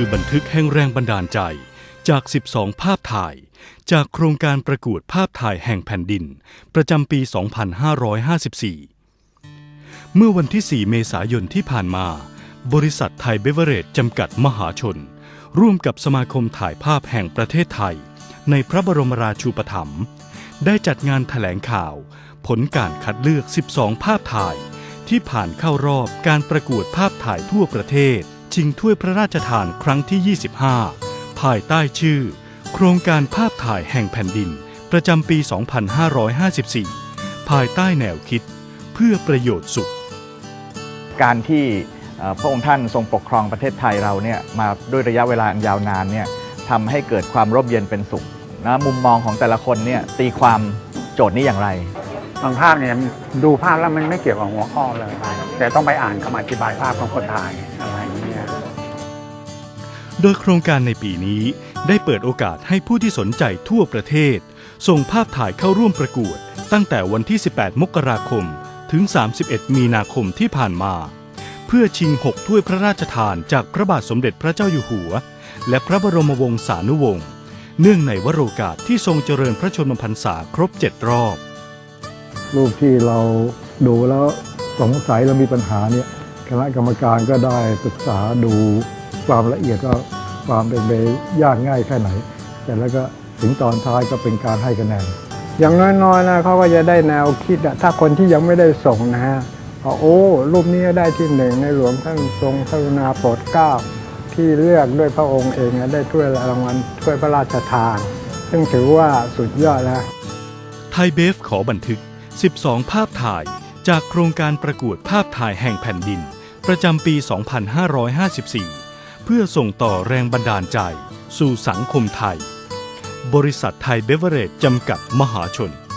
คือบันทึกแห่งแรงบันดาลใจจาก 12 ภาพถ่าย จากโครงการประกวดภาพถ่ายแห่งแผ่นดิน ประจำปี 2554 เมื่อวันที่ 4 เมษายนที่ผ่านมา บริษัทไทยเบเวอเรจจำกัดมหาชน ร่วมกับสมาคมถ่ายภาพแห่งประเทศไทย ในพระบรมราชูปถัมภ์ได้จัดงานถแถลงข่าว ผลการคัดเลือก 12 ภาพถ่าย ที่ผ่านเข้ารอบการประกวดภาพถ่ายทั่วประเทศ ชิงถ้วยพระราชทานครั้งที่ 25 ภายใต้ชื่อ โครงการภาพถ่ายแห่งแผ่นดิน ประจำปี 2554 ภายใต้แนวคิด เพื่อประโยชน์สุข การที่เอ่อพระองค์ท่านทรงปกครองประเทศไทยเราเนี่ยมาด้วยระยะเวลาอันยาวนานเนี่ยทำให้เกิดความร่มเย็นเป็นสุขนะมุมมองของแต่ละคนเนี่ยตีความโจทย์นี้อย่างไรบางภาพเนี่ยดูภาพแล้วมันไม่เกี่ยวกับหัวข้อเลย แต่ต้องไปอ่านคำอธิบายภาพของคนถ่ายอะไรอย่างเงี้ย โดยโครงการในปีนี้ได้เปิดโอกาสให้ผู้ที่สนใจทั่วประเทศ ส่งภาพถ่ายเข้าร่วมประกวด ตั้งแต่วันที่ 18 มกราคม ถึง 31 มีนาคมที่ผ่านมา เพื่อชิง 6 ถ้วยพระราชทานจากพระบาทสมเด็จพระเจ้าอยู่หัว และพระบรมวงศานุวงศ์เนื่องในวโรกาสที่ทรงเจริญพระชนมพรรษาครบ 7 รอบ รูปที่เราดูแล้วสงสัยแล้วมีปัญหาเนี่ยคณะกรรมการก็ได้ศึกษาดู ความละเอียดว่าความเป็นไปยากง่ายแค่ไหน แต่แล้วก็ถึงตอนท้ายก็เป็นการให้คะแนน อย่างน้อยๆนะเขาก็จะได้แนวคิดอะถ้าคนที่ยังไม่ได้ส่งนะฮะโอ้รูปนี้ได้ที่หนึ่งในหลวงท่านทรงกรุณาโปรดเกล้าที่เลือกด้วยพระองค์เองได้ถ้วยรางวัลถ้วยพระราชทาน ซึ่งถือว่าสุดยอดแล้วไทยเบฟขอบันทึก 12 ภาพถ่าย จากโครงการประกวดภาพถ่ายแห่งแผ่นดิน ประจำปี 2554 พื่อส่งต่อแรงบันดาลใจสู่สังคมไทย บริษัทไทยเบเวอเรจจำกัดมหาชน